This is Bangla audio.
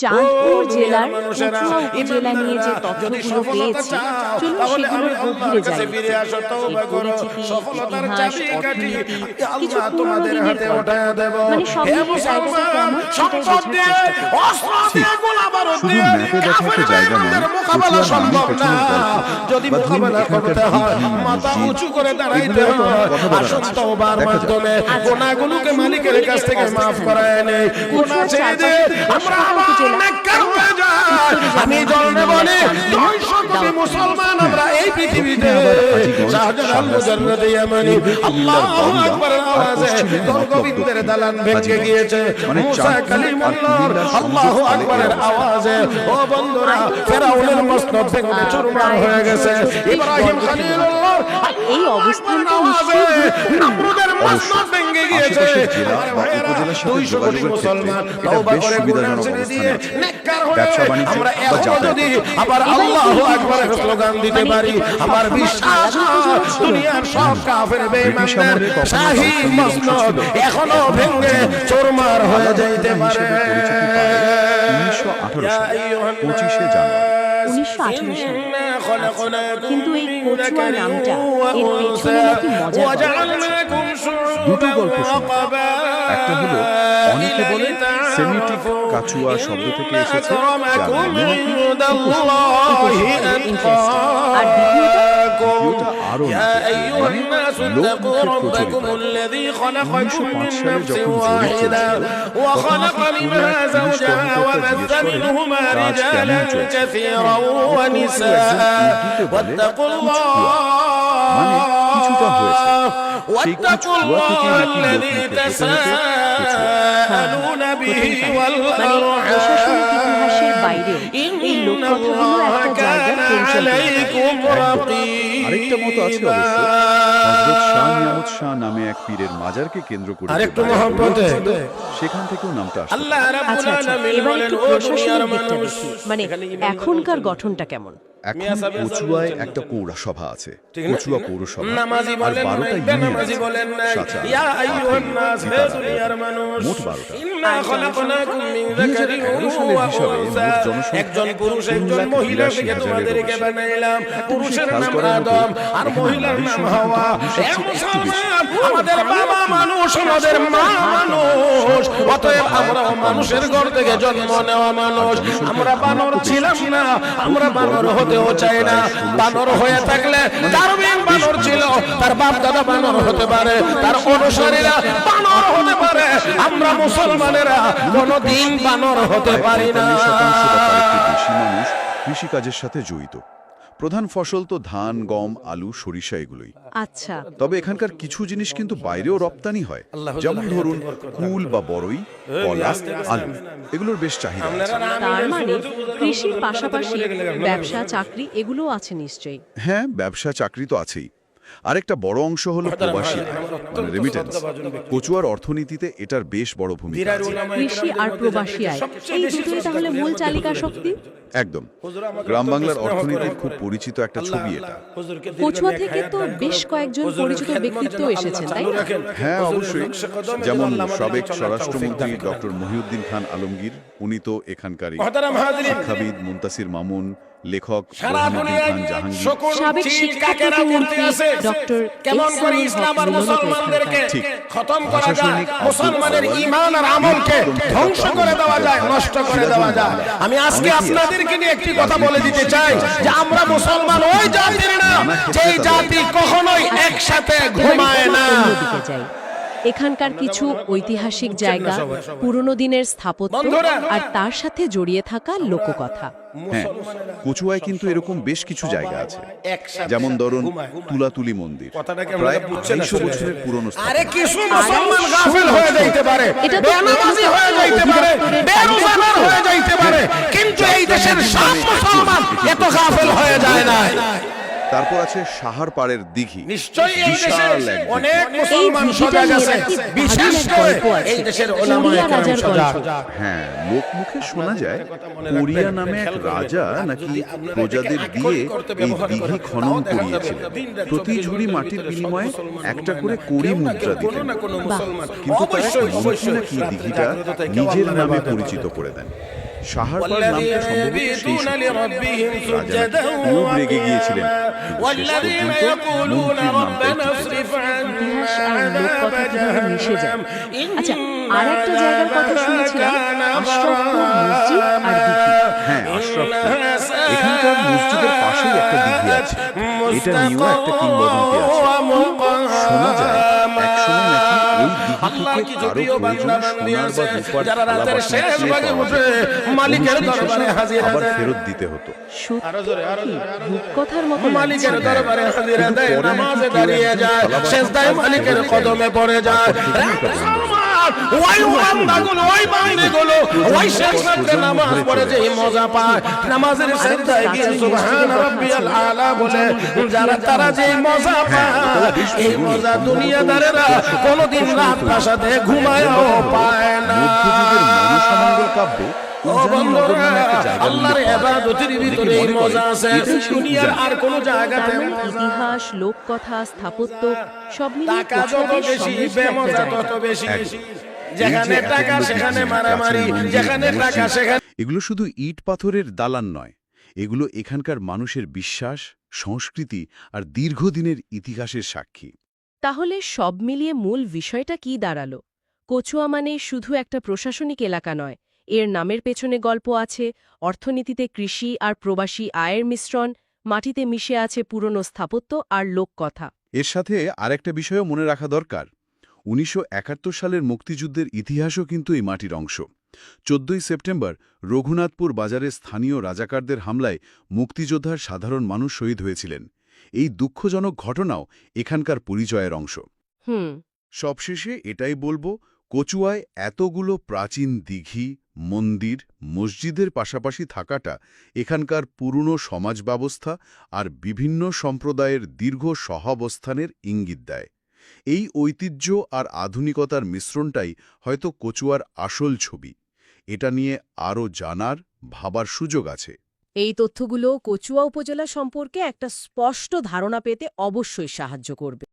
চাঁদপুর জেলার কচুয়া উপজেলা নিয়ে যে যদি তথ্যগুলো পেয়েছি চলুন সেগুলোর গভীরে যাই। ইতিহাস অর্থনীতি কিছু গল্প। মানে সব মিলিয়ে কেমন সেটাই বোঝার চেষ্টা শুধু ম্যাপে জায়গা নয়, কচুয়ার পেছনের গল্প। এখানকার হয় মসজিদ, হয়। আছে। দেখা যাক। গুনাহগুলোকে মালিকের কাছ থেকে মাফ করায় নেই। উপজেলা na. আমি জন্মে বলি দুইশো কোটি মুসলমান আমরা এই পৃথিবীতে শাহজালাল মুজাররদ ইয়ামানি আল্লাহু কুমিল্লার আকবার বাংলা, আর আওয়াজে পশ্চিমে দালান ভেঙে গিয়েছে মানে মুসা কালিমুল্লাহ আল্লাহু আকবারের আওয়াজে ও বন্ধুরা ফেরাউনের মসনদ ভেঙে চুরমার হয়ে গেছে ইব্রাহিম খলিলুল্লাহ এই অবস্থানটা আওয়াজে নমরুদের মসনদ ভেঙে গিয়েছে আশেপাশের জেলা আমার বা ভাইয়েরা, উপজেলার সাথে 200 কোটি মুসলমান তওবা করে গুনাহ ছেড়ে দিয়ে নেককার হয়ে আমরা এখনও যদি আবার আল্লাহু হয়েছে? স্লোগান দিতে পারি আমার বিশ্বাস ছিল। দুনিয়ার সব কাফের বেঈমানদের শাহী মসনদ এখনও ভেঙে চোরমার হয়ে যাইতে পারে। উনিশশো আঠারো পঁচিশে জানুয়ারি। কিন্তু এই কচুয়া নামটা এর পেছনে নাকি মজার গল্প দুটো গল্প শোনা একটা হলো অনেকে বলে সেমিটিক কাচুয়া শব্দ থেকে এসেছে যার মানে নাকি আর দ্বিতীয়টা দ্বিতীয়টা আরো মানে লোক মুখে প্রচলিত الذي خلقكم 1905 من সালে نفس যখন জরিপ واحدة চলছিল, وخلق তখন منها পুলিশ زوجها কর্মকর্তা وبث জিজ্ঞেস করেন, منهما কাজ رجالا কেমন চলছে? كثيرا উর্দুতে ونساء বলে, واتقوا "কুছ হুয়া।" মানে কিছুটা হয়েছে। الله সেই কুছ واتقوا হুয়া থেকে الله নাকি লোক الذي মুখে প্রচলিত কুছ হুয়া। تساءلون به মানে প্রশাসনিক ইতিহাসের বাইরে এই লোককথাগুলো একটা জায়গার কৌশল عليكم আরেকটা মত আছে অবশ্য হযরত শাহ নিয়ামত শাহ নামে এক পীরের মাজারকে কেন্দ্র করে যে আরেকটু বায়াত মহব্বতে। হয়েছিল, সেখান থেকেও নামটা আসছে আল্লাহ রাব্বুল আচ্ছা আচ্ছা আলামিন এবার বলেন একটু ও দুনিয়ার প্রশাসনিক দিকটা মানুষ দেখি মানে এখানে ইমাম এখনকার বলছেন। গঠনটা কেমন এখন মিয়া সাহেব কচুয়ায় বলছেন একটা পৌরা সভা আছে ঠিক না? কচুয়া পৌরসভা নামাজি আর বলেন বারোটা নাই ইউনিয়ন বেনামাজি বলেন নাই ইয়া আইয়ুহান নাস হে দুনিয়ার মানুষ ইন্না খলাকনাকুম মিন যাকারিন ওয়া উনসা। একজন পুরুষ একজন মহিলা থেকে তোমাদেরকে বানাইলাম। পুরুষের নাম আদম আর মহিলার নাম হাওয়া। পুরুষের এ চেয়ে একটু বেশি। মুসলমান আমাদের বাবা মানুষ আমাদের মা মানুষ। অতএব আমরা মানুষের ঘর থেকে জন্ম নেওয়া মানুষ। আমরা বানর ছিলাম না আমরা বানর হতেও চাই না। বানর হয়ে থাকলে ডারউইন বানর ছিল। তার বাপ দাদা বানর হতে পারে তার অনুসারীরা বানর হতে পারে আমরা মুসলমানেরা কোনদিন বানর হতে পারি না। মানুষ কৃষিকাজের সাথে জড়িত। প্রধান ফসল তো ধান গম আলু সরিষা এগুলোই। আচ্ছা। তবে এখানকার কিছু জিনিস কিন্তু বাইরেও রপ্তানি হয়। যেমন ধরুন কুল বা বড়ই কলা আলু এগুলোর বেশ চাহিদা আছে। তার মানে কৃষির পাশাপাশি ব্যবসা চাকরি এগুলো আছে নিশ্চয়ই। হ্যাঁ ব্যবসা চাকরি তো আছেই। আরেকটা বড় অংশ হলো প্রবাসী। মানে রেমিটেন্স কচুয়ার অর্থনীতিতে এটার বেশ বড় ভূমিকা কৃষি আর প্রবাসী আয় এই দুটোই তাহলে মূল চালিকা শক্তি? একদম। গ্রাম বাংলার অর্থনীতির খুব পরিচিত একটা ছবি এটা। কচুয়া থেকে তো বেশ কয়েকজন পরিচিত ব্যক্তিত্ব এসেছেন তাই হ্যাঁ অবশ্যই। যেমন সাবেক স্বরাষ্ট্রমন্ত্রী ডক্টর মহিউদ্দিন খান আলমগীর উনি তো এখানকারই শিক্ষাবিদ মুন্তাসির মামুন লেখক আমি আজকে আপনাদেরকে নিয়ে একটি কথা বলে দিতে চাই যে আমরা মুসলমান ওই জাতির না যেই জাতি কখনোই একসাথে ঘুমায় না। এখানকার কিছু ঐতিহাসিক জায়গা পুরনো দিনের স্থাপত্য আর তার সাথে জড়িয়ে থাকা লোককথা হ্যাঁ কচুয়ায় কিন্তু এরকম বেশ কিছু জায়গা আছে যেমন ধরুন তুলাতুলি মন্দির প্রায় আড়াইশো বছরের পুরনো আরে স্থাপনা। কিছু মুসলমান গাফিল হয়ে যাইতে পারে এটা তো বেনামাজি হয়ে যাইতে পারে অধিদপ্তরের বেরোজাগার তালিকা। হয়ে যাইতে পারে কিন্তু এই দেশের সব মুসলমান এত গাফিল হয়ে যায় না তারপর আছে সাহার পাড়ের দিঘি। নিশ্চয়ই এই দেশে বিশাল এক দিঘি। অনেক মুসলমান সজাগ আছে। বিশেষ করে এই দেশের কোরিয়া ওলামায়ে কেরাম সজাগ। হ্যাঁ লোকমুখে শোনা যায় কোরিয়া নামে এক রাজা নাকি প্রজাদের দিয়ে এই দিঘি খনন করিয়েছিলেন। প্রতি ঝুড়ি মাটির বিনিময়ে একটা করে কড়ি মুদ্রা দিতেন। কিন্তু তার মন্ত্রী নাকি দিঘিটা নিজের নামে পরিচিত করে দেন। সাহারপার নামটা সম্ভবত সেই রাজা খুব রেগে গিয়েছিলেন। আচ্ছা আর হ্যাঁ, একটা এটা নিয়েও একটা কিংবদন্তি আছে। শোনা যায় একসময় বান্দা বান্দি আছে, যারা রাতের শেষ ভাগে উঠে মালিকের দরবারে শেষে আবার ফেরত দিতে হতো। সত্যি কি? রূপকথার মতো মালিকের দরবারে হাজিরা দেয় নামাজে দাঁড়িয়ে যায় শেষ দায় শেষদায় মালিকের কদমে পড়ে যায়। মুসলমান, ওই ওয়ান্দাগুলো, ওই বাহিনীগুলো, ওই শেষ রাত্রে নামাজ পড়ে যে মজা পায় নামাজের শেষদায় গিয়ে সুবহান রাব্বিয়াল আলা বলে যারা তারা যে মজা পায় এই মজা দুনিয়াদারেরা কোনোদিন রাত প্রাসাদে ঘুমায়ও পায় না। মনে মজা করে আছে। এটাই সেই দুনিয়ার উজানি। আর কোনো জায়গাতে তার মজা ইতিহাস লোককথা স্থাপত্য সব মিলিয়ে টাকা যত কচুয়াদের বেশি সমৃদ্ধ একটা বেমজা জায়গা। তত বেশি। একদম। যেখানে টাকা সেখানে মারামারি যেখানে টাকা সেখানে এগুলো শুধু ইট পাথরের দালান নয়। এগুলো এখানকার মানুষের বিশ্বাস সংস্কৃতি আর দীর্ঘদিনের ইতিহাসের সাক্ষী। তাহলে সব মিলিয়ে মূল বিষয়টা কি দাঁড়াল? কচুয়া মানে শুধু একটা প্রশাসনিক এলাকা নয় এর নামের পেছনে গল্প আছে অর্থনীতিতে কৃষি আর প্রবাসী আয়ের মিশ্রণ মাটিতে মিশে আছে পুরনো স্থাপত্য আর লোককথা। এর সাথে আরেকটা বিষয়ও মনে রাখা দরকার। উনিশশো একাত্তর সালের মুক্তিযুদ্ধের ইতিহাসও কিন্তু এই মাটির অংশ। চোদ্দই সেপ্টেম্বর রঘুনাথপুর বাজারের স্থানীয় রাজাকারদের হামলায় মুক্তিযোদ্ধার সাধারণ মানুষ শহীদ হয়েছিলেন। এই দুঃখজনক ঘটনাও এখানকার পরিচয়ের অংশ। হুম। সবশেষে এটাই বলব কচুয়ায় এতগুলো প্রাচীন দিঘি, মন্দির, মসজিদের পাশাপাশি থাকাটা এখানকার পুরনো সমাজ ব্যবস্থা আর বিভিন্ন সম্প্রদায়ের দীর্ঘ সহাবস্থানের ইঙ্গিত দেয়। এই ঐতিহ্য আর আধুনিকতার মিশ্রণটাই হয়তো কচুয়ার আসল ছবি। এটা নিয়ে আরও জানার, ভাবার সুযোগ আছে। এই তথ্যগুলো কচুয়া উপজেলা সম্পর্কে একটা স্পষ্ট ধারণা পেতে অবশ্যই সাহায্য করবে।